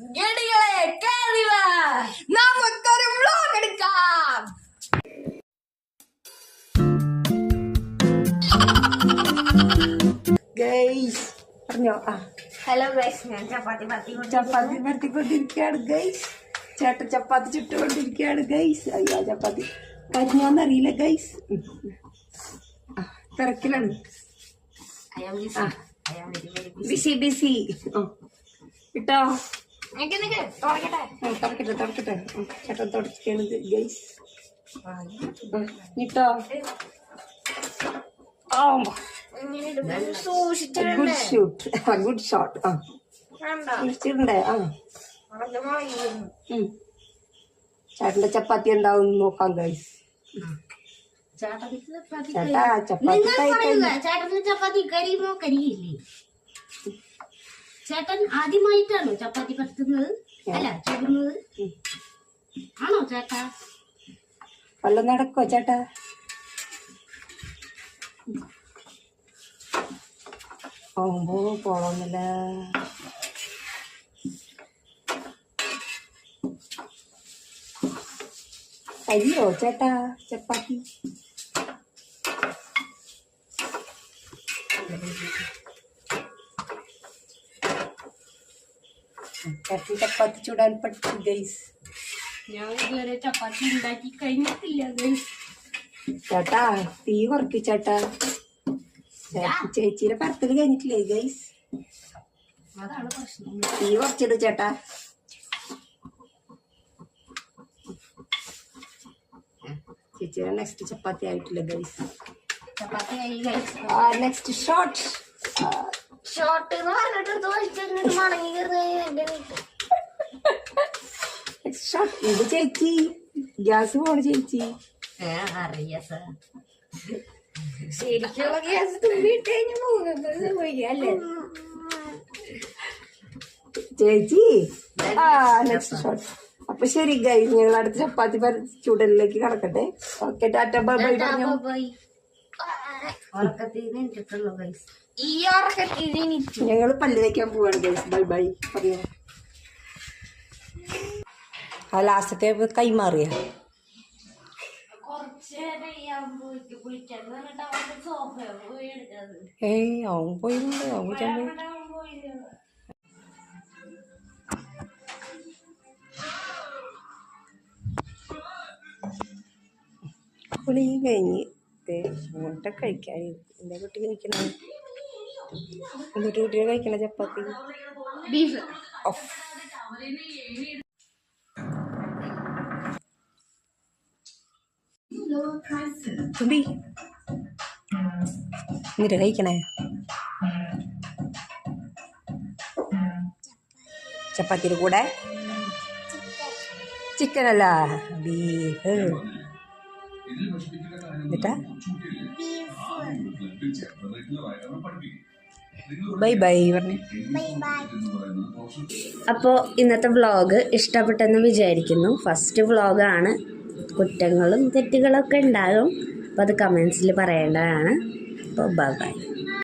ഗണികളെ കേറിവ. നമുക്കൊരു വ്ലോഗ് എടുക്കാം. ഗൈസ് പറഞ്ഞോ? ആ. ഹലോ ഗൈസ് ഞാൻ ചപ്പാത്തി പത്തി ചപ്പാത്തി പരത്തിക്കൊണ്ടിരിക്കുകയാണ് ഗൈസ് ചേട്ടൻ ചപ്പാത്തി ചുട്ടുകൊണ്ടിരിക്കുകയാണ് ഗൈസ് അയ്യോ ചപ്പാത്തി കരിഞ്ഞോന്നറിയില്ല ഗൈസ് തിരക്കിലാണ്. ബിസി ബിസി ഇട്ടോ? തുറക്കട്ടെ. തുറക്കട്ടെ ചേട്ടൻ തുടച്ചിട്ടാണ് ഗൈസ് ഇട്ടോ ഗുഡ് ഷൂട്ട് ഗുഡ് ഷോട്ട് ആ വേണ്ട. സൂക്ഷിച്ചിട്ടുണ്ടേ ആ. ചേട്ടന്റെ ചപ്പാത്തി ഉണ്ടാവും നോക്കാം ഗൈസ് ചേട്ടാ ചപ്പാത്തി കഴിക്കാൻ ചപ്പാത്തി കരിയുമോ കരിയില്ലേ ചേട്ടൻ ആദ്യമായിട്ടാണോ ചപ്പാത്തി പരത്തുന്നത്? അല്ല ചുടുന്നത്? ആണോ ചേട്ടാ? വല്ലം നടക്കോ ചേട്ടാ? പോകുമ്പോ പോണമെന്നില്ല അയ്യോ ചേട്ടാ ചപ്പാത്തി? ചേട്ടൻ ചപ്പാത്തി ചൂടാൻ പഠിച്ചു ഗൈസ് ഞാൻ ഇതുവരെ ചപ്പാത്തി ഉണ്ടാക്കി കഴിഞ്ഞിട്ടില്ല guys. ചേട്ടാ തീ കുറയ്ക്കു ചേട്ടാ. ചേച്ചിയുടെ പറത്തൽ കഴിഞ്ഞിട്ടില്ലേ ഗൈസ് അതാണ് പ്രശ്നം. തീ കുറച്ചിട് ചേട്ടാ. ചേച്ചിയുടെ നെക്സ്റ്റ് ചപ്പാത്തി ആയിട്ടില്ല ഗൈസ് ചപ്പാത്തി ആയി ഗൈസ് നെക്സ്റ്റ് ഷോട്ട് ഷോർട്ട് എന്ന് പറഞ്ഞിട്ട് തോൽച്ചിട്ട് മണങ്ങി മടങ്ങി കയറുന്ന എന്റെ വീട്ടിൽ. ഇത് ചേച്ചി. ഗ്യാസ് പോണ ചേച്ചി. അറിയാ സാർ. ശരിക്കുള്ള ഗ്യാസ് തുമ്പിട്ട് കഴിഞ്ഞ് പോകുന്നത് സംഭവിക്കുക അല്ലേ? ചേച്ചി? ആ നെക്സ്റ്റ് ഷോട്ട് അപ്പൊ ശരി ഗൈസ് ഞങ്ങൾ അടുത്ത ചപ്പാത്തി ചൂടലിലേക്ക് കടക്കട്ടെ. Okay Tata bye bye. ഞങ്ങൾ പല്ല് തേക്കാൻ പോവാണ് ഗൈസ് ബൈ ബൈ പറയോ ആ ലാസ്റ്റത്തെ കൈമാറിയ ഏയ് അവൻ പോയിട്ടുണ്ട് അവൻ പോയി അവൻ പോയില്ല. കഴിഞ്ഞ് മുട്ട കഴിക്കാൻ എന്റെ കുട്ടി കഴിക്കണ എന്നിട്ട് കുട്ടികൾ കഴിക്കണ ചപ്പാത്തി. ബീഫ്. ഓഫ്. തുമ്പി. എന്നിട്ട് കഴിക്കണേ? ചപ്പാത്തിയുടെ കൂടെ? ചിക്കൻ അല്ല ബീഫ്. എന്നിട്ടാ? ബൈ ബൈ പറഞ്ഞു. അപ്പോൾ ഇന്നത്തെ വ്ളോഗ് ഇഷ്ടപ്പെട്ടെന്ന് വിചാരിക്കുന്നു. ഫസ്റ്റ് വ്ളോഗാണ് കുറ്റങ്ങളും തെറ്റുകളൊക്കെ ഉണ്ടാകും. അപ്പോൾ അത് കമൻസിൽ പറയേണ്ടതാണ്. അപ്പോൾ ബൈ ബൈ